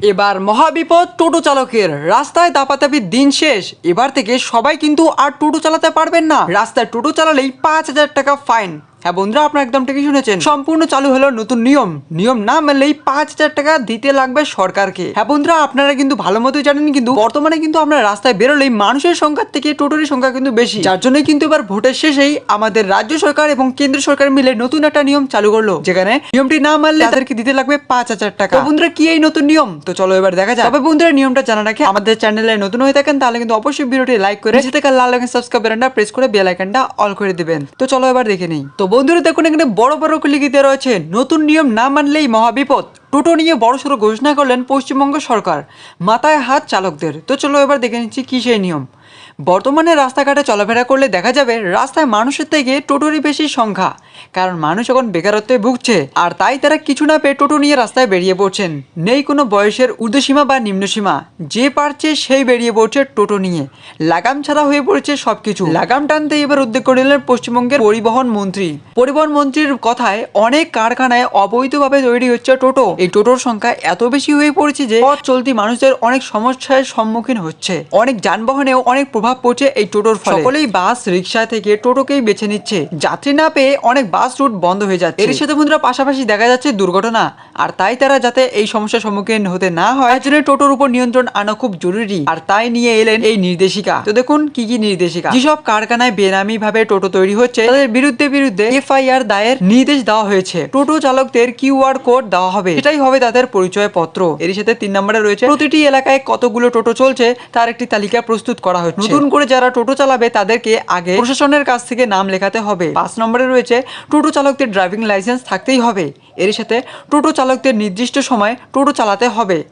এবার মহাবিপদ টোটো চালকের। রাস্তায় দাপাতাপি দিন শেষ। এবার থেকে সবাই কিন্তু আর টোটো চালাতে পারবেন না। রাস্তায় টোটো চালালেই পাঁচ হাজার টাকা ফাইন। হ্যাঁ বন্ধুরা, আপনারা একদম ঠিকই শুনেছেন। সম্পূর্ণ চালু হলো নতুন নিয়ম। নিয়ম না মানলেই পাঁচ হাজার টাকা দিতে লাগবে সরকারকে। হ্যাঁ বন্ধুরা, আপনারা কিন্তু ভালো মতোই জানেন, কিন্তু বর্তমানে কিন্তু আমরা রাস্তায় বেরোলেই মানুষের সংখ্যার থেকে টোটোর সংখ্যা কিন্তু বেশি। যার জন্যই কিন্তু এবার ভোটের শেষেই আমাদের রাজ্য সরকার এবং কেন্দ্র সরকার মিলে নতুন একটা নিয়ম চালু করল। যেখানে নিয়মটি না মানলে তাদেরকে দিতে লাগবে পাঁচ হাজার টাকা। বন্ধুরা, কি এই নতুন নিয়ম? তো চলো এবার দেখা যাক। তবে বন্ধুরা, নিয়মটা জানা রাখে আমাদের চ্যানেলে নতুন হয়ে থাকেন, তাহলে কিন্তু অবশ্যই ভিডিওটি লাইক করে থেকে লাল সাবস্ক্রাইব বাটনটা প্রেস করে বেল আইকনটা অল করে দিবেন। তো চলো এবার দেখে নেই। তো বন্ধুরা দেখুন, এখানে বড় বড় লিখিতে রয়েছে। নতুন নিয়ম না মানলেই মহাবিপদ। টোটো নিয়ে বড়সড় ঘোষণা করলেন পশ্চিমবঙ্গ সরকার, মাথায় হাত চালকদের। তো চলো এবার দেখে নিচ্ছি কী সেই নিয়ম। বর্তমানে রাস্তাঘাটে চলাফেরা করলে দেখা যাবে রাস্তায় মানুষের থেকে টোটোরই বেশি সংখ্যা। কারণ মানুষ এখন বেকারত্বে ভুগছে, আর তাই তারা কিছু না পেয়ে টোটো নিয়ে রাস্তায় বেরিয়ে পড়ছেন। নেই কোনো বয়সের ঊর্ধ্বসীমা বা নিম্নসীমা। যে পারছে সেই বেরিয়ে পড়ছে টোটো নিয়ে। লাগাম ছাড়া হয়ে পড়েছে সবকিছু। লাগাম টানতে এবার উদ্যোগ করে নিলেন পশ্চিমবঙ্গের পরিবহন মন্ত্রী। পরিবহন মন্ত্রীর কথায় অনেক কারখানায় অবৈধভাবে তৈরি হচ্ছে টোটো। এই টোটোর সংখ্যা এত বেশি হয়ে পড়েছে যে চলতি মানুষদের অনেক সমস্যার সম্মুখীন হচ্ছে। অনেক যানবাহনেও অনেক প্রভাব পড়ছে এই টোটোর ফলে। সকলেই বাস রিক্সা থেকে টোটোকেই বেছে নিচ্ছে। যাত্রী না পেয়ে অনেক বাস রুট বন্ধ হয়ে যাচ্ছে। এর সাথে বন্ধুরা পাশাপাশি দেখা যাচ্ছে দুর্ঘটনা। আর তাই তারা যাতে এই সমস্যার সম্মুখীন হতে না হয় জন্য টোটোর উপর নিয়ন্ত্রণ আনা খুব জরুরি। আর তাই নিয়ে এলেন এই নির্দেশিকা। তো দেখুন কি কি নির্দেশিকা। যেসব কারখানায় বেনামি ভাবে টোটো তৈরি হচ্ছে তাদের বিরুদ্ধে বিরুদ্ধে এফআইআর দায়ের নির্দেশ দেওয়া হয়েছে। টোটো চালকদের কিউআর কোড দেওয়া হবে। এটাই হবে তাদের পরিচয় পত্র এর সাথে তিন নম্বরে রয়েছে প্রতিটি এলাকায় কতগুলো টোটো চলছে তার একটি তালিকা প্রস্তুত করা নতুন করে যারা টোটো চালাবে, তাদেরকে আগে প্রশাসনের কাছ থেকে নাম লেখাতে হবে। পাঁচ নম্বরে রয়েছে, টোটো চালকদের ড্রাইভিং লাইসেন্স থাকতেই হবে। এর সাথে টোটো চালকদের নির্দিষ্ট সময় টোটো চালাতে হবে।